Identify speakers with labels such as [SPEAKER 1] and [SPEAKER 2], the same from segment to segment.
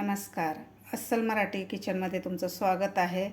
[SPEAKER 1] नमस्कार. अस्सल मराठी किचनमध्ये तुमचं स्वागत आहे.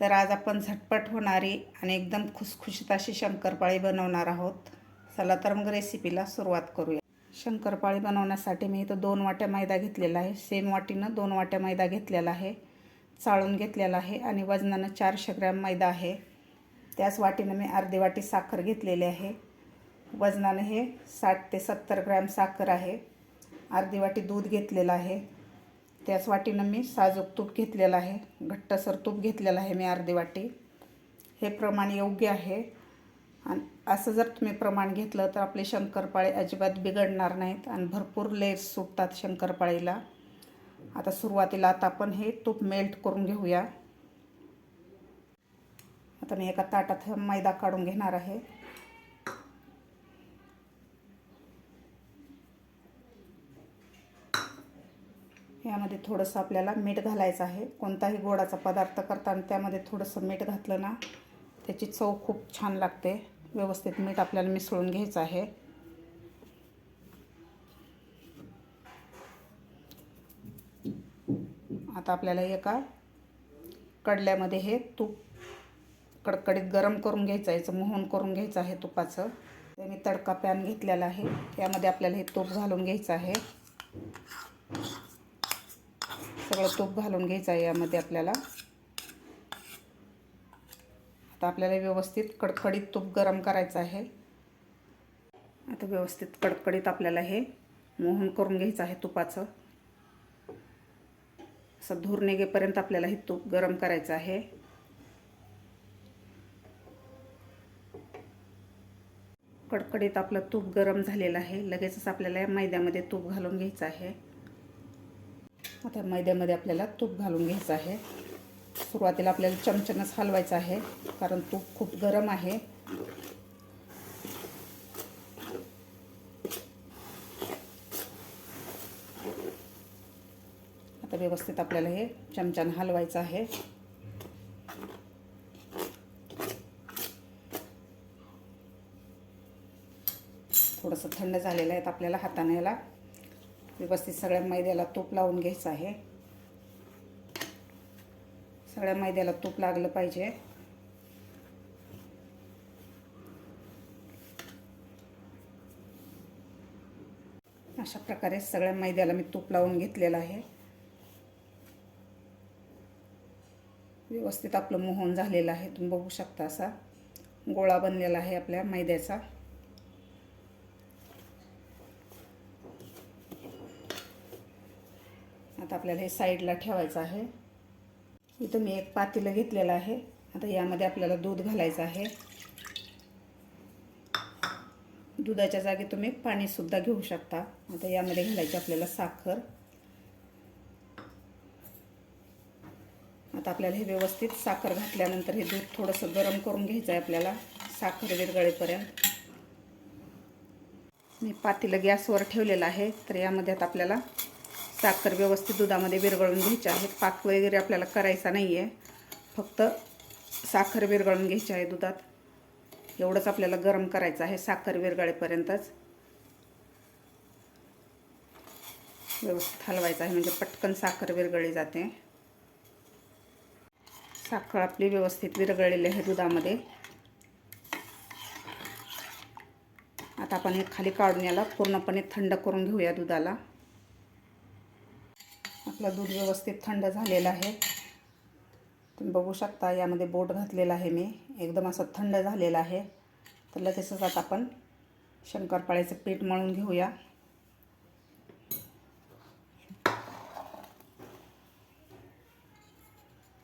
[SPEAKER 1] तर आज आपण झटपट होणारी आणि एकदम खुसखुशीत अशी शंकरपाळी बनवणार आहोत. चला तर मग रेसिपीला सुरुवात करूया. शंकरपाळी बनवण्यासाठी मी इथं दोन वाट्या मैदा घेतलेला आहे. सेम वाटीनं दोन वाट्या मैदा घेतलेला आहे. चाळून घेतलेला आहे आणि वजनानं चारशे ग्रॅम मैदा आहे. त्याच वाटीनं मी अर्धी वाटी साखर घेतलेली आहे. वजनानं हे साठ ते सत्तर ग्रॅम साखर आहे. अर्धी वाटी दूध घेतलेलं आहे. त्याच वाटीनं मी साजूक तूप घेतलेलं आहे घट्टसर तूप घेतलेलं आहे मी अर्धी वाटी. हे प्रमाण योग्य आहे. आणि असं जर तुम्ही प्रमाण घेतलं तर आपले शंकरपाळे अजिबात बिघडणार नाहीत आणि भरपूर लेस सुटतात शंकरपाळीला. आता सुरुवातीला आता आपण हे तूप मेल्ट करून घेऊया. आता मी एका ताटात मैदा काढून घेणार आहे. यामध्ये थोडंसं आपल्याला मीठ घालायचं आहे. कोणताही गोडाचा पदार्थ करताना त्यामध्ये थोडंसं मीठ घातलं ना त्याची चव खूप छान लागते. व्यवस्थित मीठ आपल्याला मिसळून घ्यायचं आहे. आता आपल्याला एका कडल्यामध्ये हे तूप कडकडीत गरम करून घ्यायचं आहे याचं मोहन करून घ्यायचं आहे तुपाचं. ते मी तडका पॅन घेतलेला आहे. त्यामध्ये आपल्याला हे तूप घालून घ्यायचं आहे. सगळं तूप घालून घ्यायचं आहे यामध्ये आपल्याला. आता आपल्याला व्यवस्थित कडकडीत तूप गरम करायचं आहे. आता व्यवस्थित कडकडीत आपल्याला हे मोहन करून घ्यायचं आहे तुपाचं. असं धूर निघेपर्यंत आपल्याला हे तूप गरम करायचं आहे. कडकडीत आपलं तूप गरम झालेलं आहे. लगेचच आपल्याला या मैद्यामध्ये तूप घालून घ्यायचं आहे. आता मैद्यामध्ये आपल्याला तूप घालून घ्यायचं आहे. सुरुवातीला आपल्याला चमचनच हलवायचं आहे कारण तूप खूप गरम आहे. आता व्यवस्थित आपल्याला हे चमच्यानं हलवायचं आहे. थोडंसं थंड झालेलं आहे आपल्याला हाताने याला व्यवस्थित सगळ्या मैद्याला तूप लावून घ्यायचं आहे. सगळ्या मैद्याला तूप लागलं पाहिजे. अशा प्रकारे सगळ्या मैद्याला मी तूप लावून घेतलेलं आहे. व्यवस्थित आपलं मोहन झालेलं आहे. तुम्ही बघू शकता असा गोळा बनलेला आहे आपल्या मैद्याचा. आता आपल्याला हे साईडला ठेवायचं आहे. इथं मी एक पातेलं घेतलेलं आहे. आता यामध्ये आपल्याला दूध घालायचं आहे. दुधाच्या जागी तुम्ही पाणीसुद्धा घेऊ शकता. आता यामध्ये घालायची आपल्याला साखर. आता आपल्याला हे व्यवस्थित साखर घातल्यानंतर हे दूध थोडंसं गरम करून घ्यायचं आहे आपल्याला. साखर विरगळेपर्यंत मी पातेलं गॅसवर ठेवलेलं आहे. तर यामध्ये आता आपल्याला साखर व्यवस्थित दुधामध्ये विरघळून घ्यायची आहे. पाक वगैरे आपल्याला करायचा नाही आहे फक्त साखर विरघळून घ्यायची आहे दुधात. एवढंच आपल्याला गरम करायचं आहे साखर विरघळेपर्यंतच. व्यवस्थित हलवायचं आहे म्हणजे पटकन साखर विरघळली जाते. साखर आपली व्यवस्थित विरघळलेली आहे दुधामध्ये. आता आपण हे खाली काढून याला पूर्णपणे थंड करून घेऊया दुधाला. आपलं दूध व्यवस्थित थंड झालेलं आहे. तुम्ही बघू शकता यामध्ये बोट घातलेला आहे मी. एकदम असं थंड झालेलं आहे. तर लगेचच आता आपण शंकरपाळ्याचं पीठ मळून घेऊया.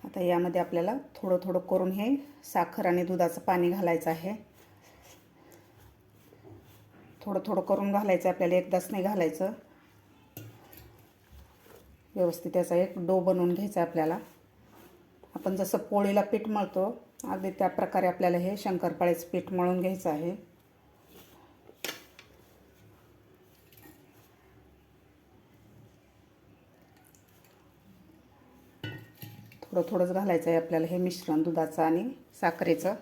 [SPEAKER 1] आता यामध्ये आपल्याला थोडं थोडं करून हे साखर आणि दुधाचं पाणी घालायचं आहे. थोडं थोडं करून घालायचं आपल्याला एकदाच नाही घालायचं. व्यवस्थित त्याचा एक डो बनवून घ्यायचा आपल्याला. आपण जसं पोळीला पीठ मळतो अगदी त्या प्रकारे आपल्याला हे शंकरपाळेचं पीठ मळून घ्यायचं आहे. थोडं थोडंच घालायचं आहे आपल्याला हे मिश्रण दुधाचं आणि साखरेचं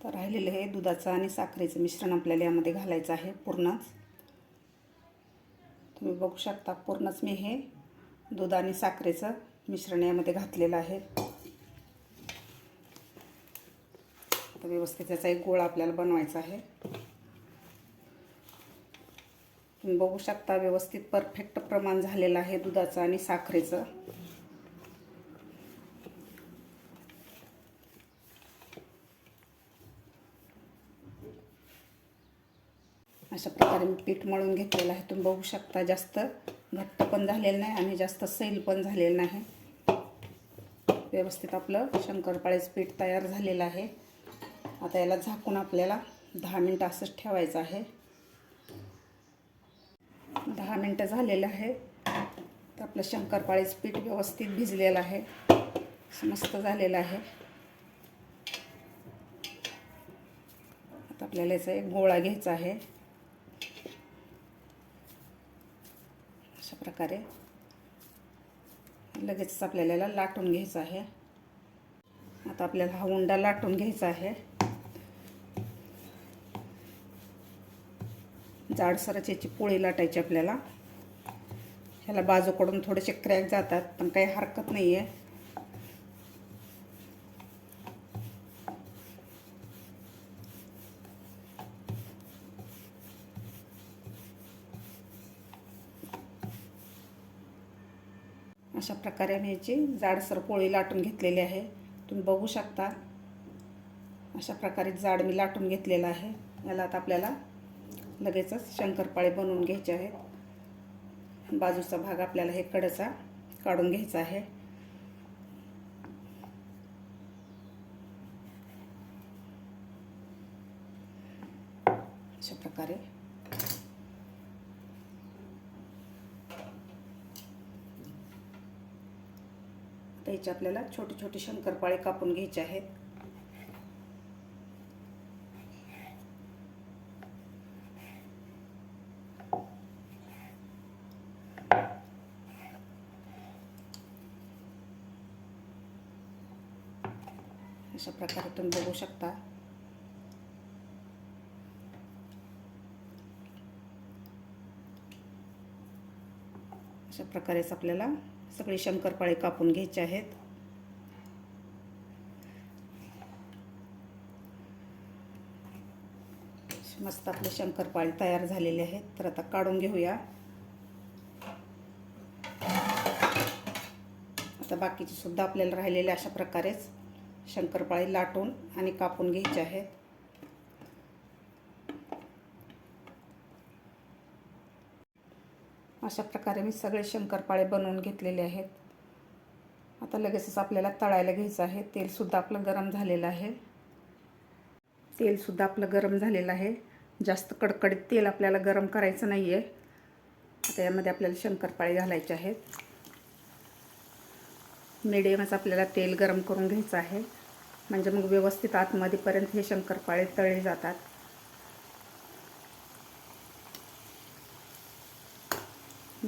[SPEAKER 1] तर राहिलेलं हे दुधाचं आणि साखरेचं मिश्रण आपल्याला यामध्ये घालायचं आहे पूर्णच. तुम्ही बघू शकता पूर्णच मी हे दूध आणि साखरेचं मिश्रण यामध्ये घातलेलं आहे. तर व्यवस्थित त्याचा एक गोळा आपल्याला बनवायचा आहे. तुम्ही बघू शकता व्यवस्थित परफेक्ट प्रमाण झालेलं आहे दुधाचं आणि साखरेचं. अशा प्रकारे मी पीठ मळून घेतलेलं आहे. तुम्ही बघू शकता जास्त घट्ट पण झालेलं नाही आणि जास्त सैल पण झालेलं नाही. व्यवस्थित आपलं शंकरपाळीचं पीठ तयार झालेलं आहे. आता याला झाकून आपल्याला दहा मिनटं असंच ठेवायचं आहे. दहा मिनटं झालेलं आहे. तर आपलं शंकरपाळीचं पीठ व्यवस्थित भिजलेलं आहे. मस्त झालेलं आहे. आता आपल्याला याचा एक गोळा घ्यायचा आहे. अशा प्रकारे. लगेचच आपल्याला याला लाटून घ्यायचं आहे. आता आपल्याला हा उंडा लाटून घ्यायचा आहे. जाडसरच याची पोळी लाटायची आपल्याला. ह्याला बाजूकडून थोडेसे क्रॅक जातात पण काही हरकत नाही आहे अशा प्रकारे आम्ही याची जाडसर पोळी लाटून घेतलेली आहे. तुम्ही बघू शकता अशा प्रकारे जाड मी लाटून घेतलेलं आहे. याला आता आपल्याला लगेचच शंकरपाळे बनवून घ्यायचे आहेत. बाजूचा भाग आपल्याला हे कडचा काढून घ्यायचा आहे. अशा प्रकारे आता याचे आपल्याला छोटे छोटे शंकरपाळे कापून घ्यायचे आहेत. अशा प्रकारे तुम्ही बघू शकता. अशा प्रकारेच आपल्याला सगळे शंकरपाळे कापून घ्यायचे आहेत. मस्त आपले शंकरपाळे तयार झालेले आहेत. तर आता काढून घेऊया. आता बाकीचे सुद्धा आपल्याला राहिलेले अशा प्रकारेच शंकरपाळे लाटून आणि कापून घ्यायचे आहेत. अशा प्रकारे मी सगळे शंकरपाळे बनवून घेतलेले आहेत. आता लगेचच आपल्याला तळायला घ्यायचं आहे. तेलसुद्धा आपलं गरम झालेलं आहे. तेलसुद्धा आपलं गरम झालेलं आहे. जास्त कडकडीत तेल आपल्याला गरम करायचं नाही आहे आता यामध्ये आपल्याला शंकरपाळे घालायचे आहेत. मिडियमच आपल्याला तेल गरम करून घ्यायचं आहे. म्हणजे मग व्यवस्थित आतमध्येपर्यंत हे शंकरपाळे तळले जातात.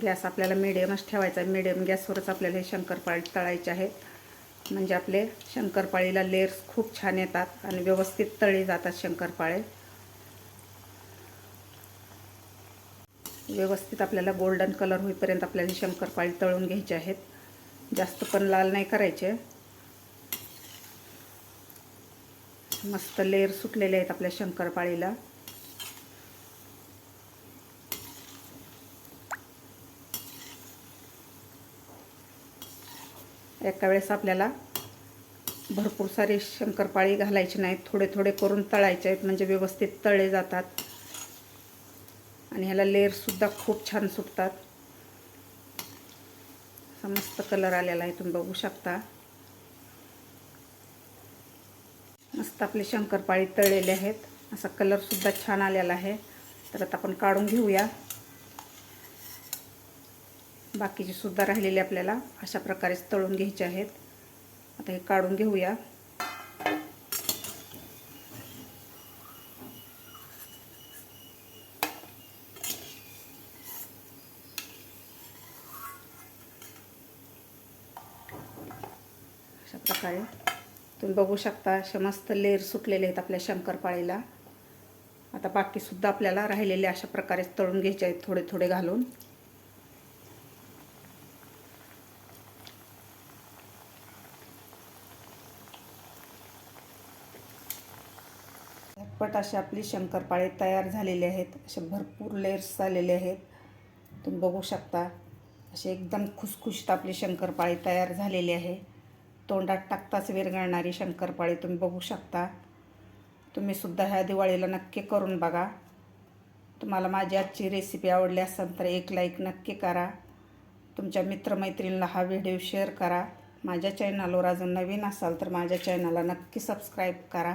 [SPEAKER 1] गॅस आपल्याला मिडियमच ठेवायचा आहे. मिडियम गॅसवरच आपल्याला हे शंकरपाळी तळायचे आहेत. म्हणजे आपले शंकरपाळीला लेअर्स खूप छान येतात आणि व्यवस्थित तळले जातात शंकरपाळे. व्यवस्थित आपल्याला गोल्डन कलर होईपर्यंत आपल्याला शंकरपाळी तळून घ्यायचे आहेत. जास्त पण लाल नाही करायचे. मस्त लेअर सुटलेले आहेत आपल्या शंकरपाळीला. एका वेळेस आपल्याला भरपूर सारे शंकरपाळी घालायचे नाहीत थोडे थोडे करून तळायचे आहेत म्हणजे व्यवस्थित तळे जातात. आणि ह्याला लेअरसुद्धा खूप छान सुटतात मस्त कलर आलेला आहे तुम्ही बघू शकता. मस्त आपले शंकरपाळी तळलेले आहेत. असा कलरसुद्धा छान आलेला आहे. तर आता आपण काढून घेऊया. बाकीचे सुद्धा राहिलेले आपल्याला अशा प्रकारेच तळून घ्यायचे आहेत. आता हे काढून घेऊया. अशा प्रकारे तुम्ही बघू शकता असे मस्त लेर सुटलेले आहेत आपल्या शंकरपाळीला. आता बाकीसुद्धा आपल्याला राहिलेले अशा प्रकारे तळून घ्यायचे आहेत थोडे थोडे घालून. झटपट असे आपली शंकरपाळे तयार झालेले आहेत. असे भरपूर लेयर्स झालेले आहेत. तुम्ही बघू शकता. असे एकदम खुसखुशीत आपली शंकरपाळी तयार झालेली आहे. तोंडात टाकताच विरघळणारी शंकरपाळी तुम्ही बघू शकता. तुम्ही सुद्धा ह्या दिवाळीला नक्की करून बघा. तुम्हाला माझी आजची रेसिपी आवडली असेल तर एक लाईक नक्की करा. तुमच्या मित्रमैत्रिणीला हा व्हिडिओ शेअर करा. माझ्या चॅनलवर अजून नवीन असाल तर माझ्या चॅनलला नक्की सबस्क्राईब करा.